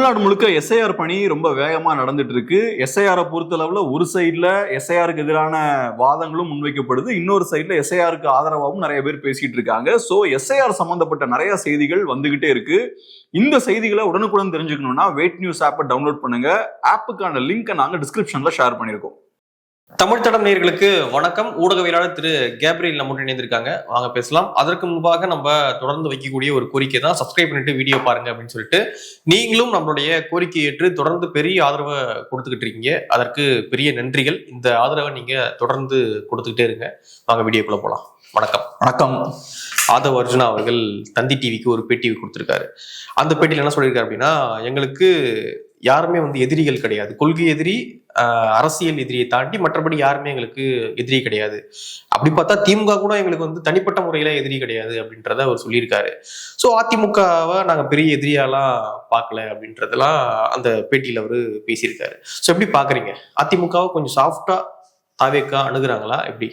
தமிழ்நாடு முழுக்க எஸ்ஐஆர் பணி ரொம்ப வேகமாக நடந்துட்டு இருக்கு எஸ்ஐஆரை பொறுத்தளவில் ஒரு சைடில் எஸ்ஐஆருக்கு எதிரான வாதங்களும் முன்வைக்கப்படுது. இன்னொரு சைடில் எஸ்ஐஆருக்கு ஆதரவாகவும் நிறைய பேர் பேசிட்டு இருக்காங்க. ஸோ எஸ்ஐஆர் சம்மந்தப்பட்ட நிறைய செய்திகள் வந்துகிட்டே இருக்கு. இந்த செய்திகளை உடனுக்குடன் தெரிஞ்சுக்கணும்னா வெயிட் நியூஸ் ஆப்பை டவுன்லோட் பண்ணுங்க. ஆப்புக்கான லிங்கை நாங்கள் டிஸ்கிரிப்ஷனில் ஷேர் பண்ணியிருக்கோம். தமிழ் தடம் நேயர்களுக்கு வணக்கம். ஊடகவியலாளர் திரு கேப்ரியல் நம்முடன் இணைந்திருக்காங்க. வாங்க பேசலாம். அதற்கு முன்பாக நம்ம தொடர்ந்து வைக்கக்கூடிய ஒரு கோரிக்கை தான் சப்ஸ்கிரைப் பண்ணிட்டு வீடியோ பாருங்க அப்படின்னு சொல்லிட்டு நீங்களும் நம்மளுடைய கோரிக்கை ஏற்று தொடர்ந்து பெரிய ஆதரவை கொடுத்துக்கிட்டு இருக்கீங்க. அதற்கு பெரிய நன்றிகள். இந்த ஆதரவை நீங்க தொடர்ந்து கொடுத்துக்கிட்டே இருங்க. வாங்க வீடியோக்குள்ள போலாம். வணக்கம். வணக்கம். ஆதவ் அர்ஜுனா அவர்கள் தந்தி டிவிக்கு ஒரு பேட்டி கொடுத்திருக்காரு. அந்த பேட்டியில் என்ன சொல்லியிருக்காரு அப்படின்னா எங்களுக்கு யாருமே வந்து எதிரிகள் கிடையாது. கொள்கை எதிரி அரசியல் எதிரியை தாண்டி மற்றபடி யாருமே எங்களுக்கு எதிரி கிடையாது. அப்படி பார்த்தா திமுக கூட எங்களுக்கு வந்து தனிப்பட்ட முறையில எதிரி கிடையாது அப்படின்றத அவர் சொல்லியிருக்காரு. ஸோ அதிமுகவை நாங்கள் பெரிய எதிரியாலாம் பார்க்கல அப்படின்றதெல்லாம் அந்த பேட்டியில் அவர் பேசியிருக்காரு. ஸோ எப்படி பார்க்குறீங்க? அதிமுகவை கொஞ்சம் சாஃப்டாக தாவேக்கா அணுகுறாங்களா? எப்படி?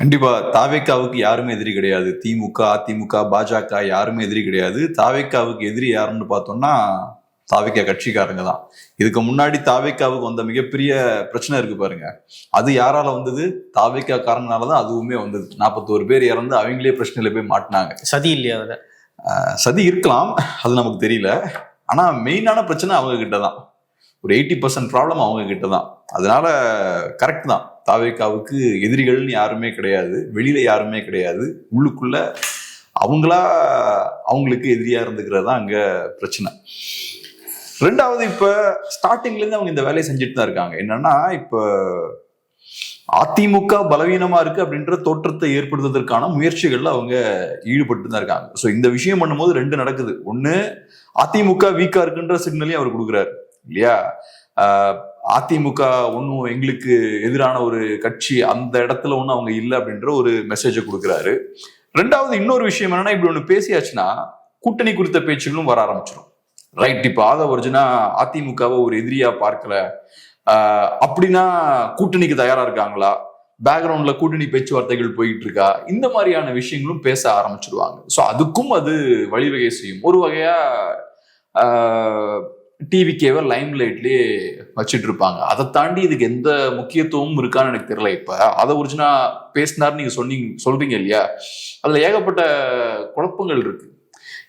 கண்டிப்பா தாவேக்காவுக்கு யாருமே எதிரி கிடையாது. திமுக அதிமுக பாஜக யாருமே எதிரி கிடையாது. தாவேக்காவுக்கு எதிரி யாருன்னு பார்த்தோம்னா தாவேக்கா கட்சிக்காரங்க தான். இதுக்கு முன்னாடி தாவேக்காவுக்கு வந்த மிகப்பெரிய பிரச்சனை இருக்கு பாருங்க. அது யாரால வந்தது? தாவேக்கா காரணனால தான் அதுவுமே வந்தது. நாற்பத்தோரு பேர் இறந்து அவங்களே பிரச்சனையில போய் மாட்டினாங்க. சதி இல்லையா அதுல? சதி இருக்கலாம். அது நமக்கு தெரியல. ஆனா மெயினான பிரச்சனை அவங்க கிட்ட தான். ஒரு எயிட்டி பர்சன்ட் ப்ராப்ளம் அவங்க கிட்ட தான். அதனால கரெக்ட் தான். தாவேக்காவுக்கு எதிரிகள்னு யாருமே கிடையாது. வெளியில யாருமே கிடையாது. உள்ளுக்குள்ள அவங்களா அவங்களுக்கு எதிரியா இருந்துக்கிறது தான் அங்க பிரச்சனை. ரெண்டாவது இப்ப ஸ்டார்டிங்ல இருந்து அவங்க இந்த வேலையை செஞ்சுட்டு தான் இருக்காங்க. என்னன்னா இப்ப அதிமுக பலவீனமா இருக்கு அப்படின்ற தோற்றத்தை ஏற்படுத்துவதற்கான முயற்சிகள்ல அவங்க ஈடுபட்டு தான் இருக்காங்க. ஸோ இந்த விஷயம் பண்ணும்போது ரெண்டு நடக்குது. ஒண்ணு அதிமுக வீக்கா இருக்குன்ற சிக்னலையும் அவர் கொடுக்குறாரு இல்லையா? அதிமுக ஒன்றும் எங்களுக்கு எதிரான ஒரு கட்சி அந்த இடத்துல ஒன்றும் அவங்க இல்லை அப்படின்ற ஒரு மெசேஜை கொடுக்குறாரு. ரெண்டாவது இன்னொரு விஷயம் என்னன்னா இப்படி ஒன்று பேசியாச்சுன்னா கூட்டணி குறித்த பேச்சுகளும் வர ஆரம்பிச்சிடும் ரைட் இப்போ ஆதவ அர்ஜுனா அதிமுகவை ஒரு எதிரியா பார்க்கல. ஆஹ் அப்படின்னா கூட்டணிக்கு தயாரா இருக்காங்களா? பேக்ரவுண்ட்ல கூட்டணி பேச்சுவார்த்தைகள் போயிட்டு இருக்கா இந்த மாதிரியான விஷயங்களும் பேச ஆரம்பிச்சிடுவாங்க ஸோ அதுக்கும் அது வழிவகை செய்யும். ஒரு வகையா டிவிக்கேவை லைம் லைட்லயே வச்சுட்டு இருப்பாங்க அதை தாண்டி இதுக்கு எந்த முக்கியத்துவமும் இருக்கான்னு எனக்கு தெரியல இப்ப. அதை ஒரிஜினா பேசினார் நீங்க சொன்னீங்க சொல்றீங்க இல்லையா? அதுல ஏகப்பட்ட குழப்பங்கள் இருக்கு.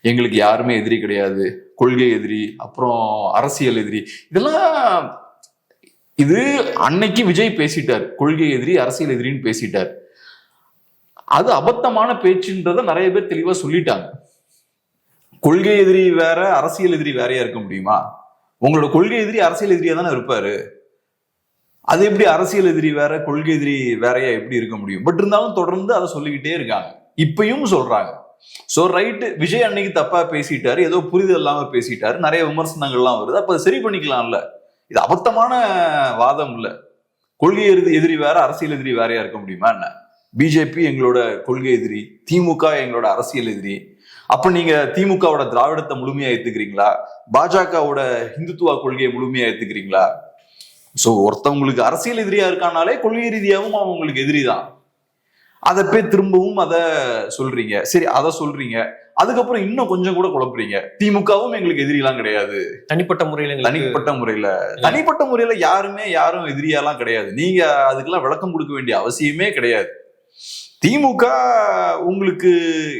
எங்களுக்கு யாருமே எதிரி கிடையாது. கொள்கை எதிரி அப்புறம் அரசியல் எதிரி. இதெல்லாம் இது அன்னைக்கு விஜய் பேசிட்டார். கொள்கை எதிரி அரசியல் எதிரின்னு பேசிட்டார். அது அபத்தமான பேச்சுன்றத நிறைய பேர் தெளிவா சொல்லிட்டாங்க. கொள்கை எதிரி வேற அரசியல் எதிரி வேறையா இருக்க முடியுமா? உங்களோட கொள்கை எதிரி அரசியல் எதிரியா தானே இருப்பாரு. அது எப்படி அரசியல் எதிரி வேற கொள்கை எதிரி வேறையா எப்படி இருக்க முடியும்? பட் இருந்தாலும் தொடர்ந்து அதை சொல்லிக்கிட்டே இருக்காங்க. இப்பயும் சொல்றாங்க. சோ ரைட்டு விஜய் அன்னைக்கு தப்பா பேசிட்டாரு ஏதோ புரிதல் இல்லாம பேசிட்டாரு நிறைய விமர்சனங்கள்லாம் வருது. அப்ப அதை சரி பண்ணிக்கலாம்ல? இது அபத்தமான வாதம் இல்ல. கொள்கை எதிரி எதிரி வேற அரசியல் எதிரி வேறையா இருக்க முடியுமா என்ன? பிஜேபி எங்களோட கொள்கை எதிரி திமுக எங்களோட அரசியல் எதிரி. அப்ப நீங்க திமுகவோட திராவிடத்தை முழுமையா ஏத்துக்கிறீங்களா? பாஜகவோட ஹிந்துத்துவா கொள்கையை முழுமையா ஏத்துக்கிறீங்களா? சோ ஒருத்தவங்களுக்கு அரசியல் எதிரியா இருக்கானாலே கொள்கை ரீதியாகவும் அவங்களுக்கு எதிரி தான். அதை போய் திரும்பவும் அதை சொல்றீங்க. சரி அதை சொல்றீங்க. அதுக்கப்புறம் இன்னும் கொஞ்சம் கூட குழப்புறீங்க. திமுகவும் எங்களுக்கு எதிரிலாம் கிடையாது. தனிப்பட்ட முறையில தனிப்பட்ட முறையில. தனிப்பட்ட முறையில யாருமே யாரும் எதிரியாலாம் கிடையாது. நீங்க அதுக்கெல்லாம் விளக்கம் கொடுக்க வேண்டிய அவசியமே கிடையாது. திமுக உங்களுக்கு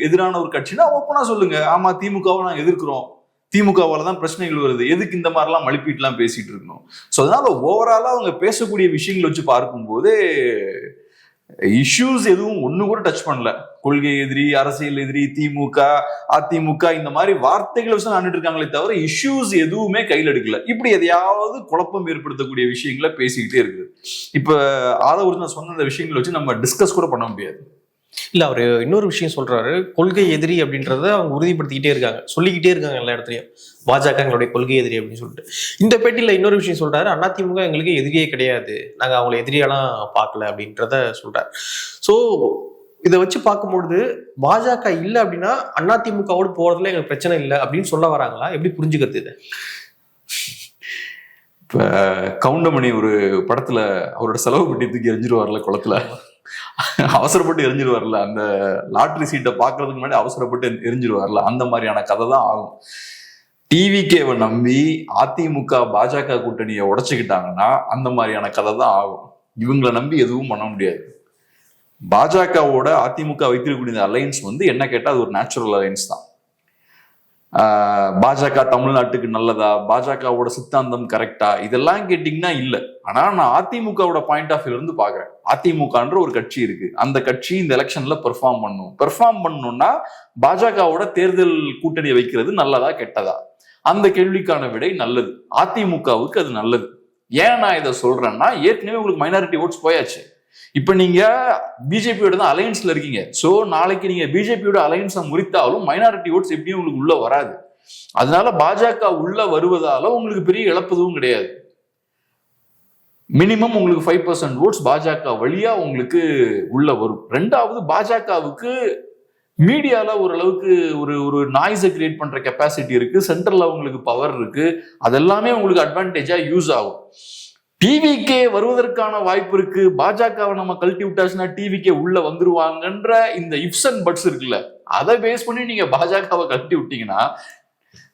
எதிரான ஒரு கட்சினா ஓப்பனா சொல்லுங்க. ஆமா திமுகவை நாங்க எதிர்க்கிறோம். திமுகவால தான் பிரச்சனைகள் வருது. எதுக்கு இந்த மாதிரிலாம் மழுப்பிட்டுலாம் பேசிட்டு இருக்கணும்? ஸோ அதனால ஓவராலா அவங்க பேசக்கூடிய விஷயங்களை வச்சு பார்க்கும்போது இஷ்யூஸ் எதுவும் ஒண்ணு கூட டச் பண்ணல. கொள்கை எதிரி அரசியல் எதிரி திமுக அதிமுக இந்த மாதிரி வார்த்தைகளை வச்சு நின்றுட்டு இருக்காங்களே தவிர இஷ்யூஸ் எதுவுமே கையில் எடுக்கல. இப்படி எதையாவது குழப்பம் ஏற்படுத்தக்கூடிய விஷயங்களை பேசிக்கிட்டே இருக்குது. இப்ப ஆதவர்ஜன் நான் சொன்ன இந்த விஷயங்களை வச்சு நம்ம டிஸ்கஸ் கூட பண்ண முடியாது. இல்ல அவரு இன்னொரு விஷயம் சொல்றாரு. கொள்கை எதிரி அப்படின்றத அவங்க உறுதிப்படுத்திக்கிட்டே இருக்காங்க. சொல்லிக்கிட்டே இருக்காங்க எல்லா இடத்துலயும். பாஜக எங்களுடைய கொள்கை எதிரி அப்படின்னு சொல்லிட்டு. இந்த பேட்டியில இன்னொரு விஷயம் சொல்றாரு. அதிமுக எங்களுக்கு எதிரியே கிடையாது. நாங்க அவங்களை எதிரியாலாம் பார்க்கல அப்படின்றத சொல்றாரு. சோ இதை வச்சு பார்க்கும்பொழுது பாஜக இல்ல அப்படின்னா அதிமுகவோடு போறதுல எங்களுக்கு பிரச்சனை இல்லை அப்படின்னு சொல்ல வராங்களா? எப்படி புரிஞ்சுக்கிறது இப்ப கவுண்டமணி ஒரு படத்துல அவரோட செலவு பண்ணி தூக்கி எரிஞ்சிருவார்ல குளத்துல. அவசரப்பட்டு எரிஞ்சிருவார்ல. அந்த லாட்ரி சீட்டை பாக்குறதுக்கு முன்னாடி அவசரப்பட்டு எரிஞ்சிருவார்ல. அந்த மாதிரியான கதை தான் ஆகும். டிவிகேவை நம்பி அதிமுக பாஜக கூட்டணியை உடைச்சுக்கிட்டாங்கன்னா அந்த மாதிரியான கதை தான் ஆகும். இவங்களை நம்பி எதுவும் பண்ண முடியாது. பாஜகவோட அதிமுக வைத்திருக்கக்கூடிய அலையன்ஸ் வந்து என்ன கேட்டால் அது ஒரு நேச்சுரல் அலையன்ஸ் தான். பாஜக தமிழ்நாட்டுக்கு நல்லதா? பாஜகவோட சித்தாந்தம் கரெக்டா இதெல்லாம் கேட்டிங்கன்னா இல்லை. ஆனால் நான் அதிமுகவோட பாயிண்ட் ஆஃப் வியூலேருந்து இருந்து அதிமுகன்ற ஒரு கட்சி இருக்கு. அந்த கட்சி இந்த எலெக்ஷன்ல பெர்ஃபார்ம் பண்ணும். பெர்ஃபார்ம் பண்ணணும்னா பாஜகவோட தேர்தல் கூட்டணி வைக்கிறது நல்லதா கெட்டதா? அந்த கேள்விக்கான விடை நல்லது. அதிமுகவுக்கு அது நல்லது. ஏன் நான் இதை சொல்றேன்னா ஏற்கனவே உங்களுக்கு மைனாரிட்டி ஓட்ஸ் போயாச்சு. இப்ப நீங்க பிஜேபியோட தான் அலையன்ஸ்ல இருக்கீங்க. சோ நாளைக்கு நீங்க பிஜேபியோட அலையன்ஸை முறித்தாலும் மைனாரிட்டி ஓட்ஸ் எப்படியும் உங்களுக்கு உள்ள வராது. அதனால பாஜக உள்ள வருவதால உங்களுக்கு பெரிய இழப்பதும் கிடையாது. மினிமம் உங்களுக்கு ஃபைவ் பர்சன்ட் ஓட்ஸ் பாஜக வழியா உங்களுக்கு உள்ள வரும். ரெண்டாவது பாஜகவுக்கு மீடியால ஓரளவுக்கு ஒரு ஒரு நாய்ஸை கிரியேட் பண்ற கெப்பாசிட்டி இருக்கு. சென்ட்ரல்ல அவங்களுக்கு பவர் இருக்கு. அதெல்லாமே உங்களுக்கு அட்வான்டேஜா யூஸ் ஆகும். டிவிக்கே வருவதற்கான வாய்ப்பு இருக்கு. பாஜகவை நம்ம கழட்டி விட்டாச்சுன்னா டிவிக்கே உள்ள வந்துருவாங்கன்ற இந்த இப்ஸ் அண்ட் பட்ஸ் இருக்குல்ல அதை பேஸ் பண்ணி நீங்க பாஜகவை கழட்டி விட்டீங்கன்னா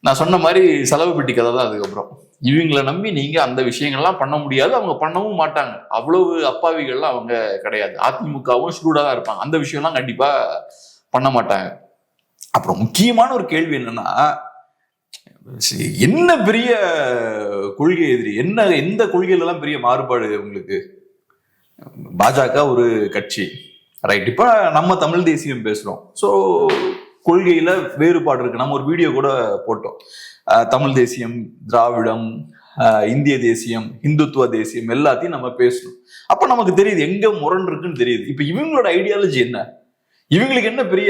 நான் சொன்ன மாதிரி செலவு பெட்டி கதை தான் அதுக்கப்புறம். இவங்களை நம்பி நீங்க அந்த விஷயங்கள்லாம் பண்ண முடியாது அவங்க பண்ணவும் மாட்டாங்க. அவ்வளவு அப்பாவிகள்லாம் அவங்க கிடையாது. அதிமுகவும் ஷூடா தான் இருப்பாங்க. அந்த விஷயம்லாம் கண்டிப்பா பண்ண மாட்டாங்க. அப்புறம் முக்கியமான ஒரு கேள்வி என்னன்னா என்ன பெரிய கொள்கை எதிரி? என்ன எந்த கொள்கையில எல்லாம் பெரிய மாறுபாடு உங்களுக்கு? பாஜக ஒரு கட்சி. ரைட் இப்ப நம்ம தமிழ் தேசியம் பேசுறோம். ஸோ கொள்கையில வேறுபாடு இருக்கு. நம்ம ஒரு வீடியோ கூட போட்டோம். தமிழ் தேசியம் திராவிடம் இந்திய தேசியம் இந்துத்துவ தேசியம் எல்லாத்தையும் நம்ம பேசணும் அப்ப நமக்கு தெரியுது எங்க முரண் இருக்குன்னு தெரியுது. இப்ப இவங்களோட ஐடியாலஜி என்ன? இவங்களுக்கு என்ன பெரிய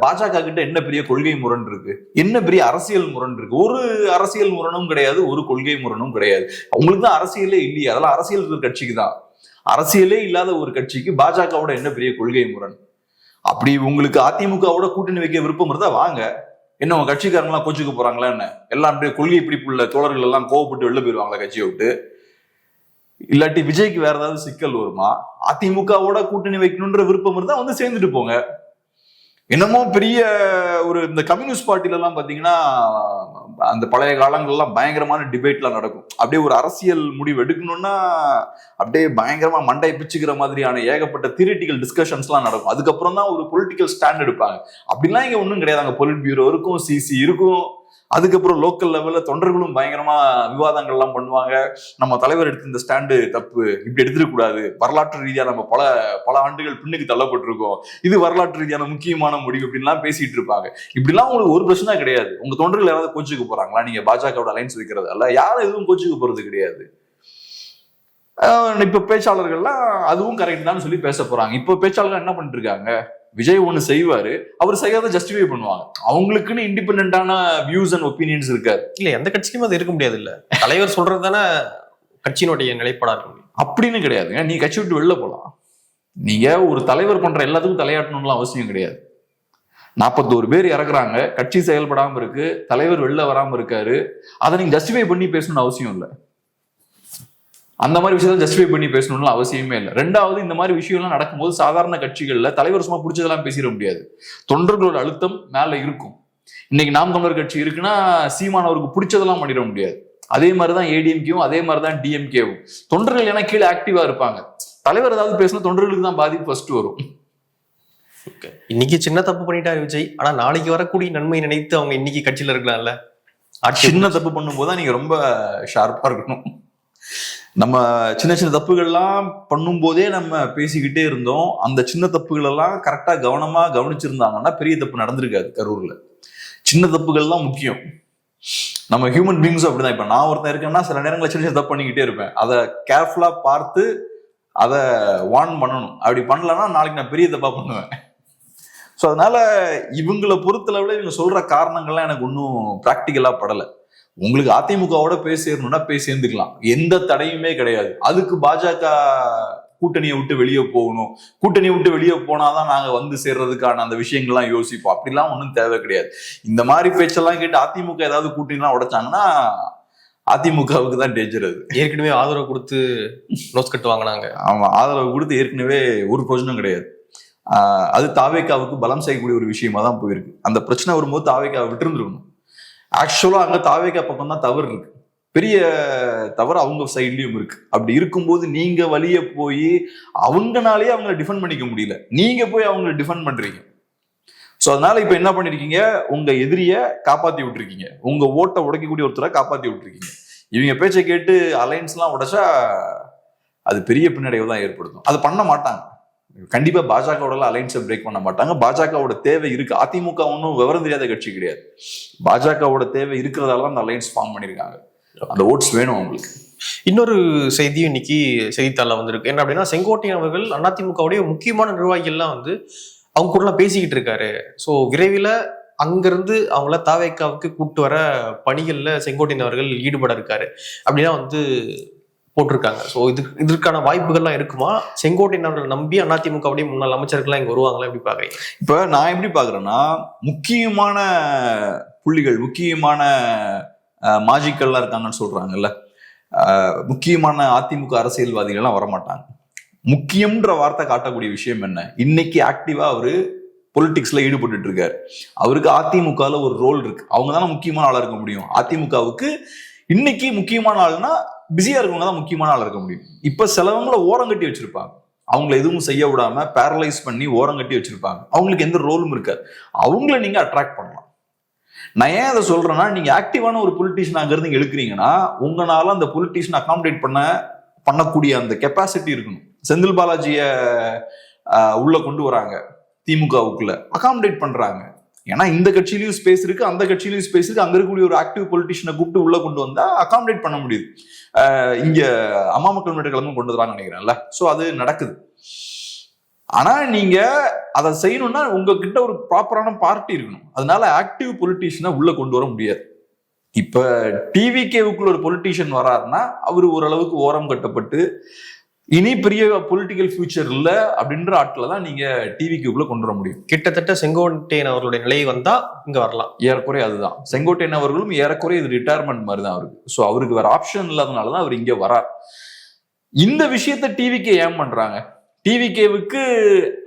பாஜக கிட்ட என்ன பெரிய கொள்கை முரண் இருக்கு? என்ன பெரிய அரசியல் முரண் இருக்கு? ஒரு அரசியல் முரணும் கிடையாது ஒரு கொள்கை முரணும் கிடையாது. அவங்களுக்கு தான் அரசியலே இல்லையா. அதெல்லாம் அரசியல் கட்சிக்கு தான். அரசியலே இல்லாத ஒரு கட்சிக்கு பாஜகவோட என்ன பெரிய கொள்கை முரண்? அப்படி உங்களுக்கு அதிமுகவோட கூட்டணி வைக்க விருப்பம் இருந்தா வாங்க. என்ன உங்க கட்சிக்காரங்களாம் கோச்சுக்க போறாங்களா என்ன? எல்லாருடைய கொள்கை பிடிப்புள்ள தோழர்கள் எல்லாம் கோவப்பட்டு வெளில போயிருவாங்களா கட்சியை விட்டு? இல்லாட்டி விஜய்க்கு வேற ஏதாவது சிக்கல் வருமா? அதிமுகவோட கூட்டணி வைக்கணுன்ற விருப்பம் இருந்தா வந்து சேர்ந்துட்டு போங்க. என்னமோ பெரிய ஒரு இந்த கம்யூனிஸ்ட் பார்ட்டில எல்லாம் பாத்தீங்கன்னா அந்த பழைய காலங்கள்லாம் பயங்கரமான டிபேட்லாம் நடக்கும். அப்படியே ஒரு அரசியல் முடிவு எடுக்கணும்னா அப்படியே பயங்கரமா மண்டை பிச்சுக்கிற மாதிரியான ஏகப்பட்ட தியரிட்டிக்கல் டிஸ்கஷன்ஸ்லாம் நடக்கும். அதுக்கப்புறம் தான் ஒரு பொலிட்டிக்கல் ஸ்டாண்ட் எடுப்பாங்க. அப்படிலாம் இங்க ஒன்றும் கிடையாது. அங்கே பொலிட் பியூரோ இருக்கும் சிசி இருக்கும். அதுக்கப்புறம் லோக்கல் லெவலில் தொண்டர்களும் பயங்கரமா விவாதங்கள்லாம் பண்ணுவாங்க. நம்ம தலைவர் எடுத்து இந்த ஸ்டாண்டு தப்பு இப்படி எடுத்துக்கூடாது வரலாற்று ரீதியா நம்ம பல பல ஆண்டுகள் பின்னுக்கு தள்ளப்பட்டிருக்கோம். இது வரலாற்று ரீதியான முக்கியமான முடிவு அப்படின்லாம் பேசிட்டு இருப்பாங்க. இப்படிலாம் உங்களுக்கு ஒரு பிரச்சனை கிடையாது. உங்க தொண்டர்கள் யாராவது கோச்சுக்கு போறாங்களா? நீங்க பாஜகவோட அலைன்ஸ் வைக்கிறதால யாரும் எதுவும் கோச்சுக்கு போறது கிடையாது. ஆஹ் பேச்சாளர்கள்லாம் அதுவும் கரெக்ட் தான் சொல்லி பேச போறாங்க. இப்போ பேச்சாளர்கள் என்ன பண்ணிட்டு இருக்காங்க? விஜய் ஒண்ணு செய்வாரு அவர் செய்யாத ஜஸ்டிஃபை பண்ணுவாங்க. அவங்களுக்குன்னு இண்டிபெண்டான வியூஸ் அண்ட் ஒப்பீனியன்ஸ் இருக்காது. இல்ல எந்த கட்சிக்குமே அது இருக்க முடியாது இல்ல. தலைவர் சொல்றது தானே கட்சியினுடைய நிலைப்பாடா இருக்க முடியும் அப்படின்னு கிடையாதுங்க நீ கட்சி விட்டு வெளில போலாம். நீங்க ஒரு தலைவர் பண்ற எல்லாத்துக்கும் தலையாட்டணும்லாம் அவசியம் கிடையாது. நாற்பத்தோரு பேர் இறக்குறாங்க கட்சி செயல்படாம இருக்கு தலைவர் வெளில வராம இருக்காரு. அதை நீங்க ஜஸ்டிஃபை பண்ணி பேசணும்னு அவசியம் இல்லை. அந்த மாதிரி விஷயத்த ஜஸ்டிஃபை பண்ணி பேசணும்னு அவசியமே இல்லை. ரெண்டாவது இந்த மாதிரி விஷயம்லாம் நடக்கும்போது சாதாரண கட்சிகள்ல தலைவர் சும்மா பிடிச்சதெல்லாம் பேசிட முடியாது. தொண்டர்களோட அழுத்தம் மேல இருக்கும். இன்னைக்கு நாம் தமிழர் கட்சி இருக்குன்னா சீமான் அவருக்கு பிடிச்சதெல்லாம் பண்ணிட முடியாது. அதே மாதிரிதான் ஏடிஎம்கேவும் அதே மாதிரிதான் டிஎம்கேவும் தொண்டர்கள் ஏன்னா கீழே ஆக்டிவா இருப்பாங்க. தலைவர் ஏதாவது பேசினா தொண்டர்களுக்கு தான் பாதிப்பு ஃபர்ஸ்ட் வரும். இன்னைக்கு சின்ன தப்பு பண்ணிட்டாரு விஜய். ஆனா நாளைக்கு வரக்கூடிய நன்மை நினைத்து அவங்க இன்னைக்கு கட்சியில இருக்கலாம்ல. சின்ன தப்பு பண்ணும்போது தான் நீங்க ரொம்ப ஷார்ப்பா இருக்கணும். நம்ம சின்ன சின்ன தப்புகள்லாம் பண்ணும்போதே நம்ம பேசிக்கிட்டே இருந்தோம். அந்த சின்ன தப்புகள் எல்லாம் கரெக்டா கவனமா கவனிச்சிருந்தாங்கன்னா பெரிய தப்பு நடந்திருக்காது கரூர்ல. சின்ன தப்புகள் தான் முக்கியம். நம்ம ஹியூமன் பீங்ஸும் அப்படிதான். இப்ப நான் ஒருத்தன் இருக்கேன்னா சில நேரங்களில் சின்ன சின்ன தப்பு பண்ணிக்கிட்டே இருப்பேன். அதை கேர்ஃபுல்லா பார்த்து அதை வார்ன் பண்ணணும். அப்படி பண்ணலன்னா நாளைக்கு நான் பெரிய தப்பா பண்ணுவேன். ஸோ அதனால இவங்களை பொறுத்தளவில் இவங்க சொல்ற காரணங்கள்லாம் எனக்கு ஒன்றும் ப்ராக்டிக்கலாக படலை. உங்களுக்கு அதிமுகவோட பேசி சேரணும்னா பேசி சேர்ந்துக்கலாம். எந்த தடையுமே கிடையாது. அதுக்கு பாஜக கூட்டணியை விட்டு வெளியே போகணும். கூட்டணியை விட்டு வெளியே போனாதான் நாங்க வந்து சேர்றதுக்கான அந்த விஷயங்கள்லாம் யோசிப்போம். அப்படிலாம் ஒன்றும் தேவை கிடையாது. இந்த மாதிரி பேச்செல்லாம் கேட்டு அதிமுக ஏதாவது கூட்டணிலாம் உடைச்சாங்கன்னா அதிமுகவுக்கு தான் டேஞ்சர் அது. ஏற்கனவே ஆதரவு கொடுத்து நோஸ் கட்டு வாங்கினாங்க. ஆமா ஆதரவு கொடுத்து ஏற்கனவே ஒரு பிரச்சனையும் கிடையாது. அது தாவேக்காவுக்கு பலம் செய்யக்கூடிய ஒரு விஷயமா தான் போயிருக்கு. அந்த பிரச்சனை வரும்போது தாவேக்காவை விட்டுருந்துருக்கணும். ஆக்சுவலாக அங்கே தாவேக்கா பக்கம் தான் தவறு இருக்கு. பெரிய தவறு அவங்க சைட்லயும் இருக்கு. அப்படி இருக்கும்போது நீங்க வழிய போய் அவங்கனாலேயே அவங்கள டிஃபெண்ட் பண்ணிக்க முடியல. நீங்க போய் அவங்கள டிஃபெண்ட் பண்றீங்க. ஸோ அதனால இப்போ என்ன பண்ணிருக்கீங்க? உங்க எதிரிய காப்பாத்தி விட்டுருக்கீங்க. உங்க ஓட்டை உடைக்கக்கூடிய ஒருத்தரை காப்பாத்தி விட்டுருக்கீங்க. இவங்க பேச்சை கேட்டு அலைன்ஸ்லாம் உடைச்சா அது பெரிய பின்னடைவு தான் ஏற்படுத்தும். அது பண்ண மாட்டாங்க. கண்டிப்பா பாஜகவோட அலைன்ஸை பிரேக் பண்ண மாட்டாங்க. பாஜகவோட தேவை இருக்கு. அதிமுக ஒன்றும் விவரம் தெரியாத கட்சி கிடையாது. பாஜகவோட தேவை இருக்கிறதால தான் அந்த அலைன்ஸ் ஃபார்ம் பண்ணிருக்காங்க. அந்த ஓட்ஸ் வேணும் அவங்களுக்கு. இன்னொரு செய்தியும் இன்னைக்கு செய்தித்தாளில் வந்திருக்கு. என்ன அப்படின்னா செங்கோட்டையன் அவர்கள் அதிமுகவுடைய முக்கியமான நிர்வாகிகள்லாம் வந்து அவங்க கூடலாம் பேசிக்கிட்டு இருக்காரு. ஸோ விரைவில் அங்கிருந்து அவங்கள தாவேக்காவுக்கு கூட்டு வர பணிகள்ல செங்கோட்டையன் அவர்கள் ஈடுபட இருக்காரு. அப்படின்னா வந்து போட்டிருக்காங்க. ஸோ இது இதற்கான வாய்ப்புகள்லாம் இருக்குமா? செங்கோட்டையினர்கள் நம்பி அதிமுக அப்படியே முன்னாள் அமைச்சர்கள்லாம் இங்கே வருவாங்களா? எப்படி பார்க்குறீங்க இப்போ நான் எப்படி பார்க்குறேன்னா முக்கியமான புள்ளிகள் முக்கியமான மாஜிக்கள்லாம் இருக்காங்கன்னு சொல்கிறாங்கல்ல முக்கியமான அதிமுக அரசியல்வாதிகள்லாம் வரமாட்டாங்க. முக்கியம்ன்ற வார்த்தை காட்டக்கூடிய விஷயம் என்ன? இன்னைக்கு ஆக்டிவா அவரு பொலிட்டிக்ஸ்ல ஈடுபட்டு இருக்காரு அவருக்கு அதிமுகல ஒரு ரோல் இருக்கு. அவங்க தானே முக்கியமான ஆளா இருக்க முடியும். அதிமுகவுக்கு இன்னைக்கு முக்கியமான ஆள்னா பிஸியாக இருக்கவங்க தான் முக்கியமான ஆள் இருக்க முடியும். இப்போ சிலவங்கள ஓரம் கட்டி வச்சிருப்பாங்க. அவங்கள எதுவும் செய்ய விடாம பேரலைஸ் பண்ணி ஓரம் கட்டி வச்சிருப்பாங்க. அவங்களுக்கு எந்த ரோலும் இருக்காது. அவங்கள நீங்க அட்ராக்ட் பண்ணலாம். நான் ஏன் அதை சொல்றேன்னா நீங்க ஆக்டிவான ஒரு பொலிட்டிஷியன் அங்கிருந்து எழுக்கிறீங்கன்னா எடுக்கிறீங்கன்னா உங்களால அந்த பொலிட்டிஷியன் அகாமடேட் பண்ண பண்ணக்கூடிய அந்த கெப்பாசிட்டி இருக்கணும். செந்தில் பாலாஜிய உள்ள கொண்டு வராங்க. திமுகவுக்குள்ள அகாமடேட் பண்றாங்க. ஏன்னா இந்த கட்சியிலயும் ஸ்பேஸ் இருக்கு அந்த கட்சியிலயும் ஸ்பேஸ் இருக்கு. அங்க இருக்கக்கூடிய ஒரு ஆக்டிவ் பொலிட்டிஷியனை கூப்பிட்டு உள்ள கொண்டு வந்தா அகாமடேட் பண்ண முடியுது. ஆஹ், இங்க அம்மா மக்கள் முன்னேற்ற கழகம் கொண்டு வராங்கன்னு நினைக்கிறேன்ல. சோ அது நடக்குது. ஆனா நீங்க அதை செய்யணும்னா உங்ககிட்ட ஒரு ப்ராப்பரான பார்ட்டி இருக்கணும். அதனால ஆக்டிவ் பொலிட்டிஷியனை உள்ள கொண்டு வர முடியாது. இப்ப டிவிகேவுக்குள்ள ஒரு பொலிட்டிஷியன் வராருன்னா அவர் ஓரளவுக்கு ஓரம் கட்டப்பட்டு இனி பெரிய பொலிட்டிக்கல் ஃபியூச்சர் இல்ல அப்படின்ற ஆட்களை தான் நீங்க டிவிக்குள்ள கொண்டு வர முடியும். கிட்டத்தட்ட செங்கோட்டையன் அவர்களுடைய நிலை வந்தா இங்க வரலாம். ஏறக்குறைய அதுதான். செங்கோட்டையன் அவர்களும் ஏறக்குறைய இது ரிட்டையர்மெண்ட் மாதிரி தான் அவருக்கு. ஸோ அவருக்கு வேற ஆப்ஷன் இல்லாதனால தான் அவர் இங்க வரார். இந்த விஷயத்த டிவிக்கே ஏன் பண்றாங்க? டிவிகேவுக்கு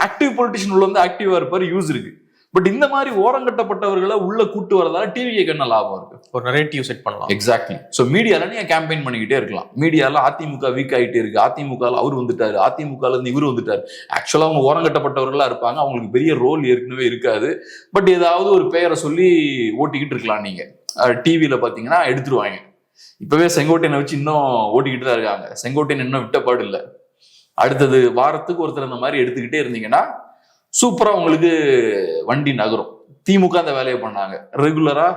ஆக்டிவ் பொலிட்டிஷியன் உள்ள வந்து ஆக்டிவா இருப்பாரு யூஸ் இருக்கு. பட் இந்த மாதிரி ஓரங்கட்டப்பட்டவர்களை உள்ள கூட்டு வரதால டிவிக்கு என்ன லாபம் இருக்கு? ஒரு நரேட்டிவ் செட் பண்ணலாம். எக்ஸாக்ட்லி ஸோ மீடியால நீங்க கேம்பெயின் பண்ணிக்கிட்டே இருக்கலாம்? மீடியால அதிமுக வீக் ஆயிட்டே இருக்கு. அதிமுக அவர் வந்துட்டாரு. அதிமுக இருந்து இவர் வந்துட்டாரு. ஆக்சுவலா அவங்க ஓரங்கட்டப்பட்டவர்களா இருப்பாங்க. அவங்களுக்கு பெரிய ரோல் ஏற்கனவே இருக்காது. பட் ஏதாவது ஒரு பெயரை சொல்லி ஓட்டிக்கிட்டு இருக்கலாம் நீங்க. டிவியில பாத்தீங்கன்னா எடுத்துருவாங்க. இப்பவே செங்கோட்டையனை வச்சு இன்னும் ஓட்டிக்கிட்டு தான் இருக்காங்க. செங்கோட்டையன் இன்னும் விட்டப்பாடு இல்லை. அடுத்தது வாரத்துக்கு ஒருத்தர் இந்த மாதிரி எடுத்துக்கிட்டே இருந்தீங்கன்னா சூப்பரா உங்களுக்கு வண்டி நகரும். திமுக அந்த வேலையை பண்ணாங்க. ரெகுலரா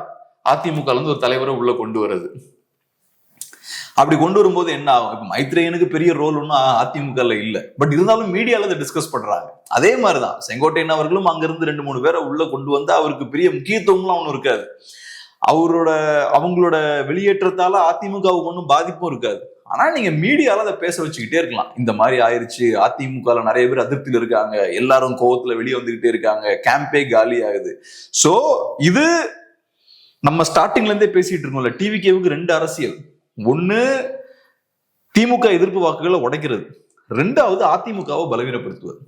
அதிமுகலேருந்து இருந்து ஒரு தலைவரை உள்ள கொண்டு வருது அப்படி கொண்டு வரும்போது என்ன ஆகும்? இப்போ மைத்ரேயனுக்கு பெரிய ரோல் ஒன்றும் அதிமுகல இல்ல. பட் இருந்தாலும் மீடியால அதை டிஸ்கஸ் பண்றாங்க. அதே மாதிரி தான் செங்கோட்டையன் அவர்களும் அங்கேருந்து ரெண்டு மூணு பேரை உள்ள கொண்டு வந்து அவருக்கு பெரிய முக்கியத்துவம்லாம் ஒன்றும் இருக்காது. அவரோட அவங்களோட வெளியேற்றத்தால அதிமுகவுக்கு ஒன்றும் பாதிப்பும் இருக்காது. ஆனா நீங்க மீடியால அதை பேச வச்சுக்கிட்டே இருக்கலாம். இந்த மாதிரி ஆயிருச்சு அதிமுகல நிறைய பேர் அதிருப்தியில் இருக்காங்க எல்லாரும் கோவத்துல வெளியே வந்துகிட்டே இருக்காங்க கேம்பே காலி ஆகுது. சோ இது நம்ம ஸ்டார்டிங்ல இருந்தே பேசிட்டு இருக்கோம்ல டிவிகேவுக்கு ரெண்டு அரசியல். ஒண்ணு திமுக எதிர்ப்பு வாக்குகளை உடைக்கிறது. ரெண்டாவது அதிமுகவை பலவீனப்படுத்துவது.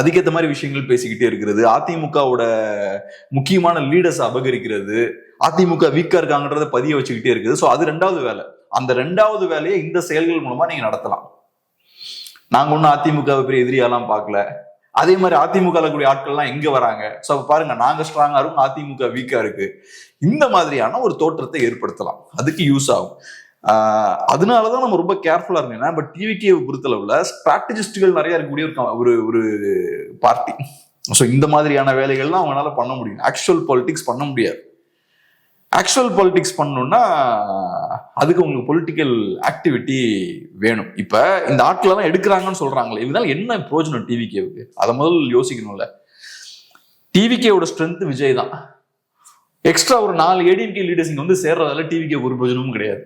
அதுக்கேற்ற மாதிரி விஷயங்கள் பேசிக்கிட்டே இருக்கிறது. அதிமுகவோட முக்கியமான லீடர்ஸ் அபகரிக்கிறது. அதிமுக வீக்கா இருக்காங்கன்றத பதிய வச்சுக்கிட்டே இருக்குது. ஸோ அது ரெண்டாவது வேலை. அந்த ரெண்டாவது வேலையை இந்த செயல்கள் மூலமா நீங்க நடத்தலாம். நாங்க ஒன்றும் அதிமுகவை பெரிய எதிரியாலாம் பார்க்கல. அதே மாதிரி அதிமுக கூடிய ஆட்கள்லாம் எங்க வராங்க? ஸோ பாருங்க நாங்க ஸ்ட்ராங்கா இருக்கும் அதிமுக வீக்கா இருக்கு. இந்த மாதிரியான ஒரு தோற்றத்தை ஏற்படுத்தலாம். அதுக்கு யூஸ் ஆகும். அதனாலதான் நம்ம ரொம்ப கேர்ஃபுல்லா இருக்கணும். பட் டிவிகே பொறுத்தளவுல ஸ்ட்ராட்டஜிஸ்டுகள் நிறைய இருக்கக்கூடிய ஒரு ஒரு பார்ட்டி ஸோ இந்த மாதிரியான வேலைகள்லாம் அவங்களால பண்ண முடியும். ஆக்சுவல் பாலிடிக்ஸ் பண்ண முடியாது. ஆக்சுவல் பொலிட்டிக்ஸ் பண்ணணும்னா அதுக்கு உங்களுக்கு பொலிட்டிக்கல் ஆக்டிவிட்டி வேணும். இப்போ இந்த ஆட்களெல்லாம் எடுக்கிறாங்கன்னு சொல்கிறாங்களே இருந்தாலும் என்ன பிரயோஜனம் டிவிகேவுக்கு அதை முதல் யோசிக்கணும்ல. டிவிகேவோட ஸ்ட்ரென்த் விஜய் தான். எக்ஸ்ட்ரா ஒரு நாலு ஏடிஎம்கே லீடர்ஸ் இங்கே வந்து சேர்றதால டிவிகே ஒரு பிரயோஜனமும் கிடையாது.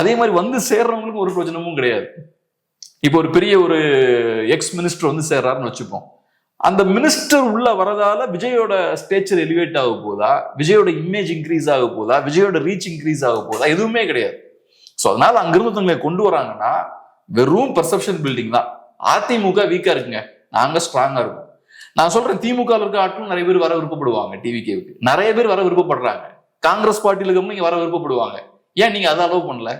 அதே மாதிரி வந்து சேர்றவங்களுக்கும் ஒரு பிரயோஜனமும் கிடையாது. இப்போ ஒரு பெரிய ஒரு எக்ஸ் மினிஸ்டர் வந்து சேர்றாருன்னு வச்சுப்போம். அந்த மினிஸ்டர் உள்ள வரதால விஜயோட ஸ்டேச்சர் எலிவேட் ஆக போதா விஜயோட இமேஜ் இன்க்ரீஸ் ஆக போதா விஜயோட ரீச் இன்க்ரீஸ் ஆக போதா எதுவுமே கிடையாது. ஸோ அதனால அங்கிருந்து தங்களை கொண்டு வராங்கன்னா வெறும் பெர்செப்ஷன் பில்டிங் தான். அதிமுக வீக்கா இருக்குங்க. நாங்க ஸ்ட்ராங்கா இருக்கும். நான் சொல்றேன் திமுக இருக்க ஆட்களும் நிறைய பேர் வர விருப்பப்படுவாங்க டிவிகேவுக்கு நிறைய பேர் வர விருப்பப்படுறாங்க. காங்கிரஸ் பார்ட்டியில இருக்கவங்க இங்க வர விருப்பப்படுவாங்க. ஏன் நீங்க அதை அலோவ் பண்ணல?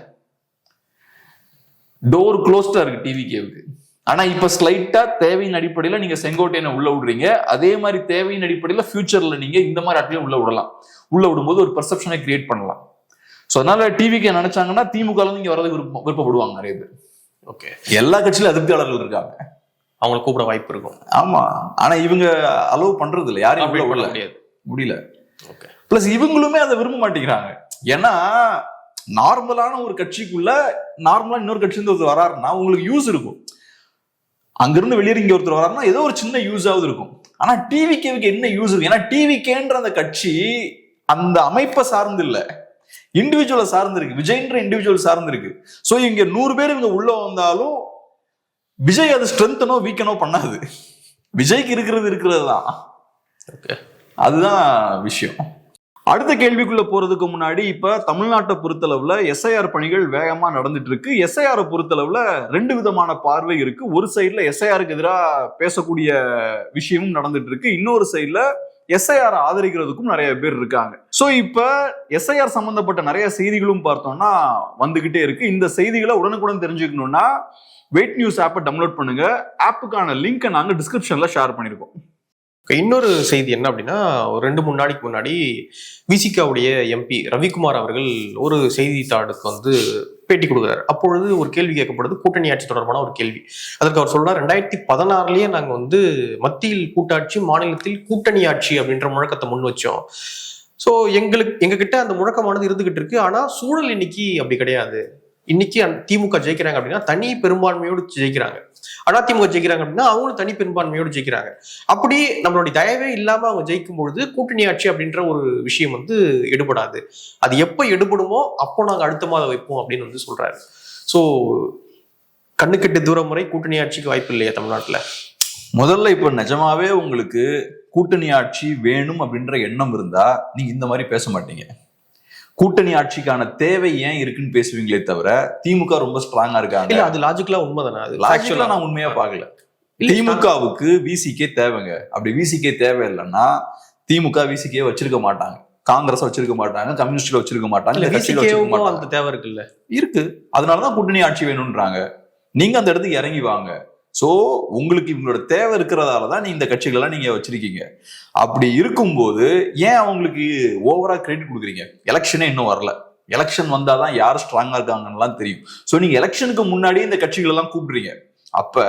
டோர் க்ளோஸ்டா இருக்கு டிவிகேவுக்கு ஆனா இப்ப ஸ்லைட்டா தேவையின் அடிப்படையில நீங்க செங்கோட்டையனை உள்ள விடுறீங்க. அதே மாதிரி தேவையின் அடிப்படையில ஃபியூச்சர்ல நீங்க இந்த மாதிரி ஆட்களையும் உள்ள விடலாம். உள்ள விடும்போது ஒரு பெர்செப்ஷனை கிரியேட் பண்ணலாம். சோ அதனால டிவிக்கு நினைச்சாங்கன்னா திமுக இங்க வரதுக்கு விருப்பம் விருப்பப்படுவாங்க நிறைய பேர். ஓகே எல்லா கட்சியிலும் அதிருப்தியாளர்கள் இருக்காங்க. அவங்களை கூப்பிட வாய்ப்பு இருக்கும். ஆமா. ஆனா இவங்க அலோவ் பண்றது இல்ல. யாரையும் உள்ள முடியாது. முடியல. ஓகே பிளஸ் இவங்களுமே அதை விரும்ப மாட்டேங்கிறாங்க. ஏன்னா நார்மலான ஒரு கட்சிக்குள்ள நார்மலா இன்னொரு கட்சி இருந்து வராருன்னா உங்களுக்கு யூஸ் இருக்கும். அங்கிருந்து வெளியே இங்க ஒருத்தர் வராருன்னா ஏதோ ஒரு சின்ன யூஸாவது இருக்கும். ஆனா டிவி கேவுக்கு என்ன யூஸ் இருக்கு ஏன்னா டிவி கேன்ற அந்த கட்சி அந்த அமைப்பை சார்ந்து இல்ல. இண்டிவிஜுவலை சார்ந்து இருக்கு. விஜய்ன்ற இண்டிவிஜுவல் சார்ந்து இருக்கு. சோ இங்க நூறு பேர் இவங்க உள்ள வந்தாலும் விஜய் அது ஸ்ட்ரென்த்தனோ வீக்கனோ பண்ணாது. விஜய்க்கு இருக்கிறது இருக்கிறது தான் ஓகே அதுதான் விஷயம். அடுத்த கேள்விக்குள்ள போறதுக்கு முன்னாடி இப்ப தமிழ்நாட்டை பொறுத்தளவுல எஸ்ஐஆர் பணிகள் வேகமா நடந்துட்டு இருக்கு. எஸ்ஐஆர் பொறுத்தளவுல ரெண்டு விதமான பார்வை இருக்கு. ஒரு சைட்ல எஸ்ஐஆருக்கு எதிராக பேசக்கூடிய விஷயமும் நடந்துட்டு இருக்கு. இன்னொரு சைட்ல எஸ்ஐஆர் ஆதரிக்கிறதுக்கும் நிறைய பேர் இருக்காங்க. சோ இப்ப எஸ்ஐஆர் சம்பந்தப்பட்ட நிறைய செய்திகளும் பார்த்தோம்னா வந்துகிட்டே இருக்கு. இந்த செய்திகளை உடனுக்குடன் தெரிஞ்சுக்கணும்னா வெயிட் நியூஸ் ஆப்பை டவுன்லோட் பண்ணுங்க. ஆப்புக்கான லிங்கை நாங்கள் டிஸ்கிரிப்ஷன்ல ஷேர் பண்ணியிருக்கோம் இன்னொரு செய்தி என்ன அப்படின்னா ஒரு ரெண்டு மூணு நாளைக்கு முன்னாடி விசிகாவுடைய எம்பி ரவிக்குமார் அவர்கள் ஒரு செய்தித்தாளுக்கு வந்து பேட்டி கொடுக்குறாரு. அப்பொழுது ஒரு கேள்வி கேட்கப்படுது. கூட்டணி ஆட்சி தொடர்பான ஒரு கேள்வி. அதற்கு அவர் சொல்றார் ரெண்டாயிரத்தி பதினாறுலயே நாங்க வந்து மத்தியில் கூட்டாட்சி மாநிலத்தில் கூட்டணி ஆட்சி அப்படின்ற முழக்கத்தை முன் வச்சோம். ஸோ எங்களுக்கு எங்ககிட்ட அந்த முழக்கமானது இருந்துகிட்டு இருக்கு. ஆனா சூழல் இன்னைக்கு அப்படி கிடையாது. இன்னைக்கு திமுக ஜெயிக்கிறாங்க அப்படின்னா தனி பெரும்பான்மையோடு ஜெயிக்கிறாங்க. அதிமுக ஜெயிக்கிறாங்க அப்படின்னா அவங்களும் தனி பெரும்பான்மையோடு ஜெயிக்கிறாங்க. அப்படி நம்மளுடைய தயவே இல்லாம அவங்க ஜெயிக்கும் பொழுது கூட்டணி ஆட்சி அப்படின்ற ஒரு விஷயம் வந்து எடுபடாது. அது எப்ப எடுபடுமோ அப்போ நாங்க அடுத்த மாதம் வைப்போம் அப்படின்னு வந்து சொல்றாரு. சோ கண்ணுக்கெட்டு தூரம் முறை கூட்டணி ஆட்சிக்கு வாய்ப்பு இல்லையா தமிழ்நாட்டுல. முதல்ல இப்ப நிஜமாவே உங்களுக்கு கூட்டணி ஆட்சி வேணும் அப்படின்ற எண்ணம் இருந்தா நீங்க இந்த மாதிரி பேச மாட்டீங்க. கூட்டணி ஆட்சிக்கான தேவை ஏன் இருக்குன்னு பேசுவீங்களே தவிர திமுக ரொம்ப ஸ்ட்ராங்கா இருக்காங்க. இல்ல அது லாஜிக்கலா உண்மைதானே? அது லாஜிக்கலா. நான் உண்மையா பார்க்கல. இல்ல, திமுகவுக்கு விசிகே தேவைங்க. அப்படி விசிகே தேவை இல்லைன்னா திமுக விசிகே வச்சிருக்க மாட்டாங்க. காங்கிரஸ் வச்சிருக்க மாட்டாங்க கம்யூனிஸ்ட்ல வச்சிருக்க மாட்டாங்க கட்சியில வச்சிருக்க மாட்டாங்க அந்த தேவை இருக்குல்ல. இருக்கு. அதனாலதான் கூட்டணி ஆட்சி வேணும்ன்றாங்க. நீங்க அந்த இடத்துக்கு இறங்கி வாங்க. ஸோ உங்களுக்கு இவங்களோட தேவை இருக்கிறதால தான் நீ இந்த கட்சிகளெல்லாம் நீங்கள் வச்சிருக்கீங்க. அப்படி இருக்கும்போது ஏன் அவங்களுக்கு ஓவராக கிரெடிட் கொடுக்குறீங்க? எலெக்ஷனே இன்னும் வரல. எலெக்ஷன் வந்தால் தான் யார் ஸ்ட்ராங்காக இருக்காங்கன்னுலாம் தெரியும். ஸோ நீங்கள் எலெக்ஷனுக்கு முன்னாடி இந்த கட்சிகள் எல்லாம் கூப்பிடுறீங்க. அப்ப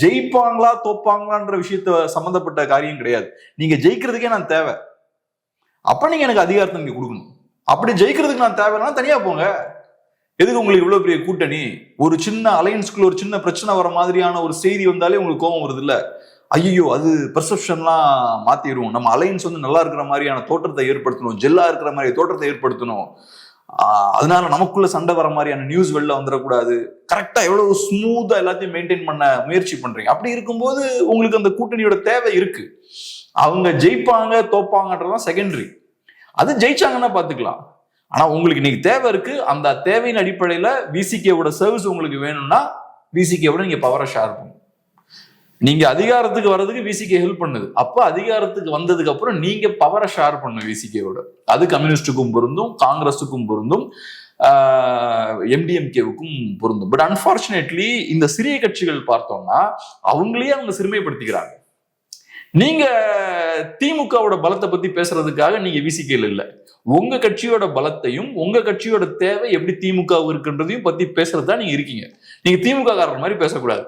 ஜெயிப்பாங்களா தோப்பாங்களான்ற விஷயத்த சம்மந்தப்பட்ட காரியம் கிடையாது. நீங்க ஜெயிக்கிறதுக்கே நான் தேவை. அப்ப நீங்க எனக்கு அதிகாரத்தை நீங்க கொடுக்கணும். அப்படி ஜெயிக்கிறதுக்கு நான் தேவைன்னா தனியா போங்க. எதுக்கு உங்களுக்கு இவ்வளவு பெரிய கூட்டணி? ஒரு சின்ன அலையன்ஸ்குள்ள ஒரு சின்ன பிரச்சனை வர மாதிரியான ஒரு செய்தி வந்தாலே உங்களுக்கு கோபம் வருது இல்ல ஐயோ அது பெர்செப்ஷன்லாம் மாத்திடுவோம் நம்ம அலையன்ஸ் வந்து நல்லா இருக்கிற மாதிரியான தோற்றத்தை ஏற்படுத்தணும். ஜெல்லா இருக்கிற மாதிரி தோற்றத்தை ஏற்படுத்தணும். அதனால நமக்குள்ள சண்டை வர மாதிரியான நியூஸ் வெளில வந்துடக்கூடாது. கரெக்டா எவ்வளவு ஸ்மூத்தா எல்லாத்தையும் மெயின்டைன் பண்ண முயற்சி பண்றீங்க. அப்படி இருக்கும்போது உங்களுக்கு அந்த கூட்டணியோட தேவை இருக்கு. அவங்க ஜெயிப்பாங்க தோப்பாங்கன்றதான் செகண்டரி அது ஜெயிச்சாங்கன்னா பாத்துக்கலாம். ஆனால் உங்களுக்கு இன்னைக்கு தேவை இருக்கு. அந்த தேவையின் அடிப்படையில் விசிகேவோட சர்வீஸ் உங்களுக்கு வேணும்னா விசிகேவோட நீங்கள் பவரை ஷேர் பண்ணும் நீங்க அதிகாரத்துக்கு வர்றதுக்கு விசிகே ஹெல்ப் பண்ணுது. அப்ப அதிகாரத்துக்கு வந்ததுக்கு அப்புறம் நீங்க பவரை ஷேர் பண்ணு விசிகேவோட அது கம்யூனிஸ்டுக்கும் பொருந்தும் காங்கிரஸுக்கும் பொருந்தும் எம்டிஎம்கேவுக்கும் பொருந்தும். பட் அன்பார்ச்சுனேட்லி இந்த சிறிய கட்சிகள் பார்த்தோம்னா அவங்களையே அவங்க சிறுமைப்படுத்திக்கிறாங்க. நீங்க திமுகவோட பலத்தை பத்தி பேசுறதுக்காக நீங்க விசிகேல இல்லை. உங்க கட்சியோட பலத்தையும் உங்க கட்சியோட தேவை எப்படி திமுக இருக்குன்றதையும் பத்தி பேசுறது தான் நீங்க இருக்கீங்க. நீங்க திமுக காரர் மாதிரி பேசக்கூடாது.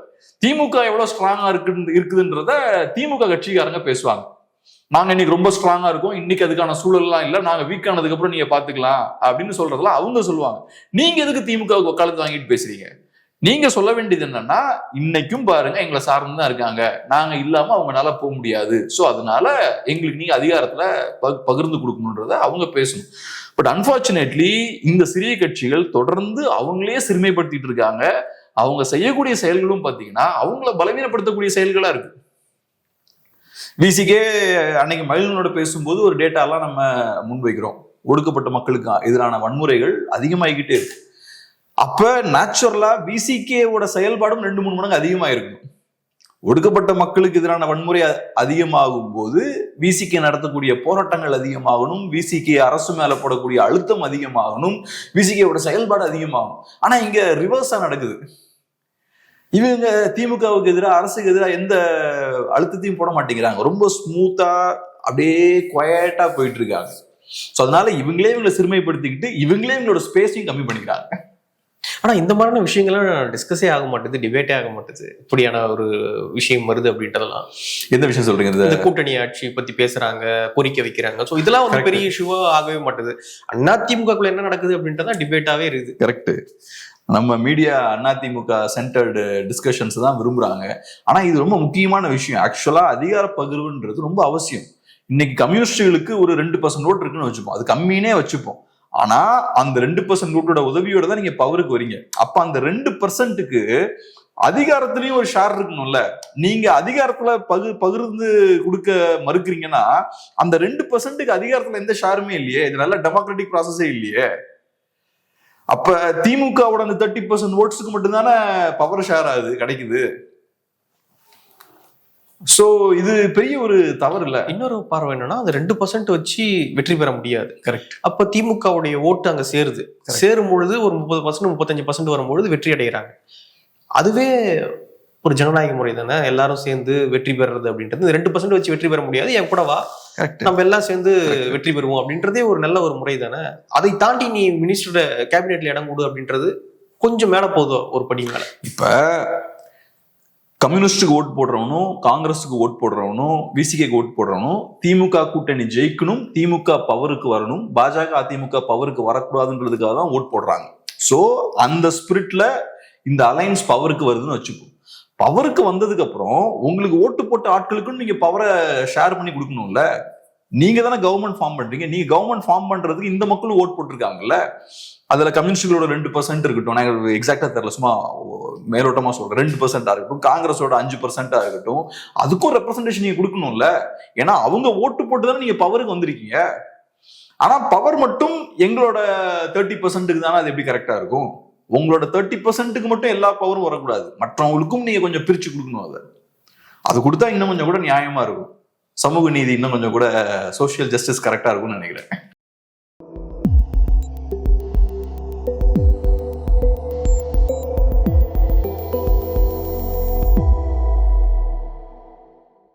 திமுக எவ்வளவு ஸ்ட்ராங்கா இருக்கு இருக்குதுன்றத திமுக கட்சிக்காரங்க பேசுவாங்க. நாங்க இன்னைக்கு ரொம்ப ஸ்ட்ராங்கா இருக்கோம். இன்னைக்கு அதுக்கான சூழல்லாம் இல்ல. நாங்க வீக் ஆனதுக்கு அப்புறம் நீங்க பாத்துக்கலாம் அப்படின்னு சொல்றதெல்லாம் அவங்க சொல்லுவாங்க. நீங்க எதுக்கு திமுக வக்காலத்து வாங்கிட்டு பேசுறீங்க? நீங்க சொல்ல வேண்டியது என்னன்னா இன்னைக்கும் பாருங்க எங்களை சார்ந்து தான் இருக்காங்க. நாங்க இல்லாம அவங்களால போக முடியாது. ஸோ அதனால எங்களுக்கு நீங்க அதிகாரத்துல பகிர்ந்து கொடுக்கணுன்றத அவங்க பேசணும். பட் அன்பார்ச்சுனேட்லி இந்த சிறிய கட்சிகள் தொடர்ந்து அவங்களே சிறுமைப்படுத்திட்டு இருக்காங்க. அவங்க செய்யக்கூடிய செயல்களும் பாத்தீங்கன்னா அவங்கள பலவீனப்படுத்தக்கூடிய செயல்களா இருக்கு. விசிகே அன்னைக்கு மகிழ்னோட பேசும்போது ஒரு டேட்டாலாம் நம்ம முன்வைக்கிறோம். ஒடுக்கப்பட்ட மக்களுக்கு எதிரான வன்முறைகள் அதிகமாகிக்கிட்டே இருக்கு. அப்ப நேச்சுரலா விசிகேவோட செயல்பாடும் ரெண்டு மூணு மடங்கு அதிகமா இருக்கும். ஒடுக்கப்பட்ட மக்களுக்கு எதிரான வன்முறை அதிகமாகும் போது விசிகே நடத்தக்கூடிய போராட்டங்கள் அதிகமாகணும் விசிகே அரசு மேல போடக்கூடிய அழுத்தம் அதிகமாகணும் விசிகேவோட செயல்பாடு அதிகமாகும் ஆனா இங்க ரிவர்ஸா நடக்குது. இவங்க திமுகவுக்கு எதிராக அரசுக்கு எதிராக எந்த அழுத்தத்தையும் போட மாட்டேங்கிறாங்க. ரொம்ப ஸ்மூத்தா அப்படியே குவயட்டா போயிட்டு இருக்காங்க. ஸோ அதனால இவங்களே இவங்களை சிறுமைப்படுத்திக்கிட்டு இவங்களே இவங்களோட ஸ்பேஸையும் கம்மி பண்ணிக்கிறாங்க. ஆனா இந்த மாதிரியான விஷயங்கள்லாம் டிஸ்கஸே ஆக மாட்டேது டிபேட்டே ஆக மாட்டேது. இப்படியான ஒரு விஷயம் வருது அப்படின்றதெல்லாம். எந்த விஷயம் சொல்றீங்க இந்த கூட்டணி ஆட்சி பத்தி பேசுறாங்க கோரிக்கை வைக்கிறாங்க. சோ இதெல்லாம் Correct. பெரிய இஷ்யூவா ஆகவே மாட்டுது. அதிமுகக்குள்ள என்ன நடக்குது அப்படின்றதான் டிபேட்டாவே இருக்குது. கரெக்ட் நம்ம மீடியா அதிமுக சென்டர்டு டிஸ்கஷன்ஸ் தான் விரும்புறாங்க. ஆனா இது ரொம்ப முக்கியமான விஷயம். ஆக்சுவலா அதிகார பகிர்வுன்றது ரொம்ப அவசியம். இன்னைக்கு கம்யூனிஸ்டுகளுக்கு ஒரு ரெண்டு பர்சன்ட் ஓட்டு இருக்குன்னு வச்சுப்போம். அது கம்மினே வச்சுப்போம். ஆனா அந்த ரெண்டு பர்சன்ட் ஓட்டோட உதவியோட தான் நீங்க பவருக்கு வரீங்க. அப்ப அந்த ரெண்டு பர்சன்ட்டுக்கு அதிகாரத்திலயும் ஒரு ஷேர் இருக்கணும்ல. நீங்க அதிகாரத்துல பகு பகிர்ந்து கொடுக்க மறுக்கிறீங்கன்னா அந்த ரெண்டு பர்சன்ட்டுக்கு அதிகாரத்துல எந்த ஷேருமே இல்லையே. இது நல்ல டெமோக்ராட்டிக் ப்ராசஸே இல்லையே. அப்ப திமுகவோட அந்த தேர்ட்டி பர்சன்ட் ஓட்ஸுக்கு மட்டும்தானே பவர் ஷேர் ஆகுது கிடைக்குது? சோ இது பெரிய ஒரு தவறு இல்ல இன்னொரு பார்வை என்னன்னா அந்த ரெண்டு பர்சன்ட் வச்சு வெற்றி பெற முடியாது. கரெக்ட் அப்ப திமுகவுடைய ஓட்டு அங்க சேருது. சேரும் பொழுது ஒரு முப்பது பர்சன்ட் முப்பத்தஞ்சு பர்சன்ட் வரும்பொழுது வெற்றி அடைகிறாங்க. அதுவே ஒரு ஜனநாயக முறை தானே? எல்லாரும் சேர்ந்து வெற்றி பெறுறது அப்படின்றது. ரெண்டு பர்சன்ட் வச்சு வெற்றி பெற முடியாது. என் கூட வா. கரெக்ட் நம்ம எல்லாம் சேர்ந்து வெற்றி பெறுவோம் அப்படின்றதே ஒரு நல்ல ஒரு முறை தானே? அதை தாண்டி நீ மினிஸ்டரோட கேபினெட்ல இடம் கொடு அப்படின்றது கொஞ்சம் மேல போதும் ஒரு படி மேல? இப்ப கம்யூனிஸ்டுக்கு ஓட் போடுறவனும் காங்கிரஸுக்கு ஓட் போடுறவனும் விசிகேக்கு ஓட் போடுறவனும் திமுக கூட்டணி ஜெயிக்கணும் திமுக பவருக்கு வரணும் பாஜக அதிமுக பவருக்கு வரக்கூடாதுன்றதுக்காக தான் ஓட் போடுறாங்க. ஸோ அந்த ஸ்பிரிட்ல இந்த அலைன்ஸ் பவருக்கு வருதுன்னு வச்சுப்போம் பவருக்கு வந்ததுக்கு அப்புறம் உங்களுக்கு ஓட்டு போட்ட ஆட்களுக்கும் நீங்க பவரை ஷேர் பண்ணி கொடுக்கணும்ல? நீங்க தானே கவர்மெண்ட் ஃபார்ம் பண்றீங்க. நீங்க கவர்மெண்ட் ஃபார்ம் பண்றதுக்கு இந்த மக்களும் ஓட் போட்டிருக்காங்கல்ல? அதுல கம்யூனிஸ்டுகளோட ரெண்டு பர்சன்ட் இருக்கட்டும். நான் எக்ஸாக்டா தெரியல சும்மா மேலோட்டமா சொல்றேன். ரெண்டு பர்சன்டா இருக்கட்டும். காங்கிரஸோட அஞ்சு பர்சன்டா இருக்கட்டும். அதுக்கும் ரெப்ரஸன்டேஷன் நீங்க கொடுக்கணும்ல. ஏன்னா அவங்க ஓட்டு போட்டு தானே நீங்க பவருக்கு வந்திருக்கீங்க. ஆனா பவர் மட்டும் எங்களோட தேர்ட்டி பர்சன்ட்டுக்கு தானே அது எப்படி கரெக்டா இருக்கும்? உங்களோட தேர்ட்டி பர்சன்ட்டுக்கு மட்டும் எல்லா பவரும் வரக்கூடாது. மற்றவங்களுக்கும் நீங்க கொஞ்சம் பிரிச்சு கொடுக்கணும் அதை. அது கொடுத்தா இன்னும் கொஞ்சம் கூட நியாயமா இருக்கும். சமூக நீதி இன்னும் கொஞ்சம் கூட சோசியல் ஜஸ்டிஸ் கரெக்டா இருக்கும்னு நினைக்கிறேன்.